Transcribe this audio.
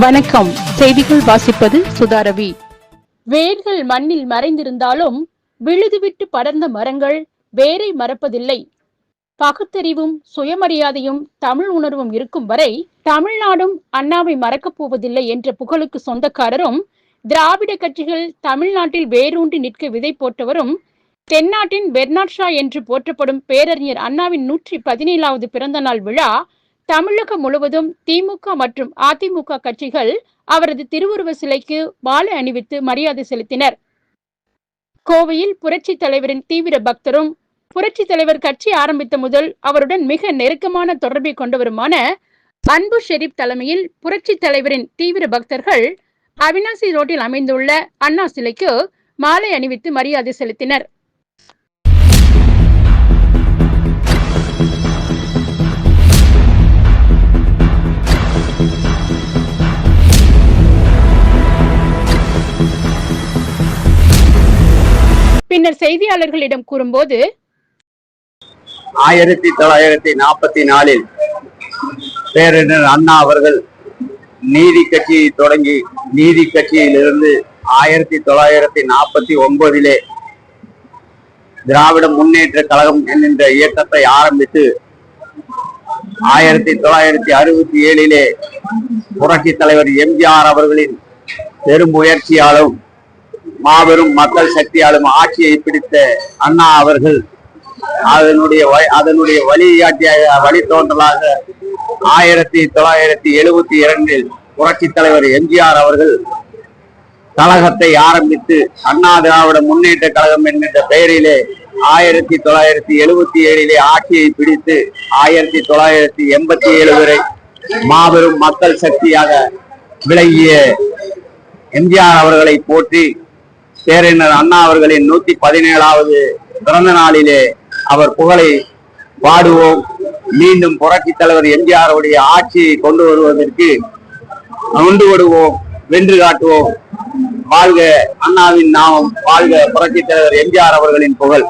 வணக்கம். செய்திகள் வாசிப்பது சுதாரவி வேர்கள் மண்ணில் மறைந்திருந்தாலும் விழுதுவிட்டு படர்ந்த மரங்கள் வேரை மறப்பதில்லை. பகுத்தறிவும் சுயமரியாதையும் தமிழ் உணர்வும் இருக்கும் வரை தமிழ்நாடும் அண்ணாவை மறக்கப் போவதில்லை என்ற புகழுக்கு சொந்தக்காரரும் திராவிட கட்சிகள் தமிழ்நாட்டில் வேரூன்றி நிற்க விதை போட்டவரும் தென்னாட்டின் பெர்னாட் ஷா என்று போற்றப்படும் பேரறிஞர் அண்ணாவின் நூற்றி பதினேழாவது பிறந்த நாள் விழா தமிழகம் முழுவதும் திமுக மற்றும் அதிமுக கட்சிகள் அவரது திருவுருவ சிலைக்கு மாலை அணிவித்து மரியாதை செலுத்தினர். கோவையில் புரட்சி தலைவரின் தீவிர பக்தரும் புரட்சி தலைவர் கட்சி ஆரம்பித்த முதல் அவருடன் மிக நெருக்கமான தொடர்பை கொண்டவருமான அன்பு ஷெரீப் தலைமையில் புரட்சி தலைவரின் தீவிர பக்தர்கள் அவினாசி ரோட்டில் அமைந்துள்ள அண்ணா சிலைக்கு மாலை அணிவித்து மரியாதை செலுத்தினர். பின்னர் செய்தியாளர்களிடம் கூறும்போது ஆயிரத்தி தொள்ளாயிரத்தி நாற்பத்தி நாலில் பேரறிஞர் அண்ணா அவர்கள் நீதி கட்சியை தொடங்கி நீதி கட்சியிலிருந்து ஆயிரத்தி தொள்ளாயிரத்தி நாற்பத்தி ஒன்பதிலே திராவிட முன்னேற்ற கழகம் என்கின்ற இயக்கத்தை ஆரம்பித்து ஆயிரத்தி தொள்ளாயிரத்தி அறுபத்தி ஏழிலே புரட்சி தலைவர் எம்ஜிஆர் அவர்களின் பெரும் முயற்சியாலும் மாபெரும் மக்கள் சக்தியாலும் ஆட்சியை பிடித்த அண்ணா அவர்கள் அதனுடைய வ- அதனுடைய வழிகாட்டியாக வழித்தோன்றலாக ஆயிரத்தி தொள்ளாயிரத்தி எழுபத்தி இரண்டில் புரட்சி தலைவர் எம்ஜிஆர் அவர்கள் கழகத்தை ஆரம்பித்து அண்ணா திராவிட முன்னேற்ற கழகம் என்கின்ற பெயரிலே ஆயிரத்தி தொள்ளாயிரத்தி எழுபத்தி ஏழிலே ஆட்சியை பிடித்து ஆயிரத்தி தொள்ளாயிரத்தி எண்பத்தி ஏழு வரை மாபெரும் மக்கள் சக்தியாக விளங்கிய எம்ஜிஆர் அவர்களை போற்றி பேரறிஞர் அண்ணா அவர்களின் நூத்தி பதினேழாவது பிறந்த நாளிலே அவர் புகழை பாடுவோம். மீண்டும் புரட்சி தலைவர் எம்ஜிஆருடைய ஆட்சியை கொண்டு வருவதற்கு உண்டு விடுவோம் வென்று காட்டுவோம். வாழ்க அண்ணாவின் நாமம் வாழ்க புரட்சி தலைவர் எம்ஜிஆர் அவர்களின் புகழ்.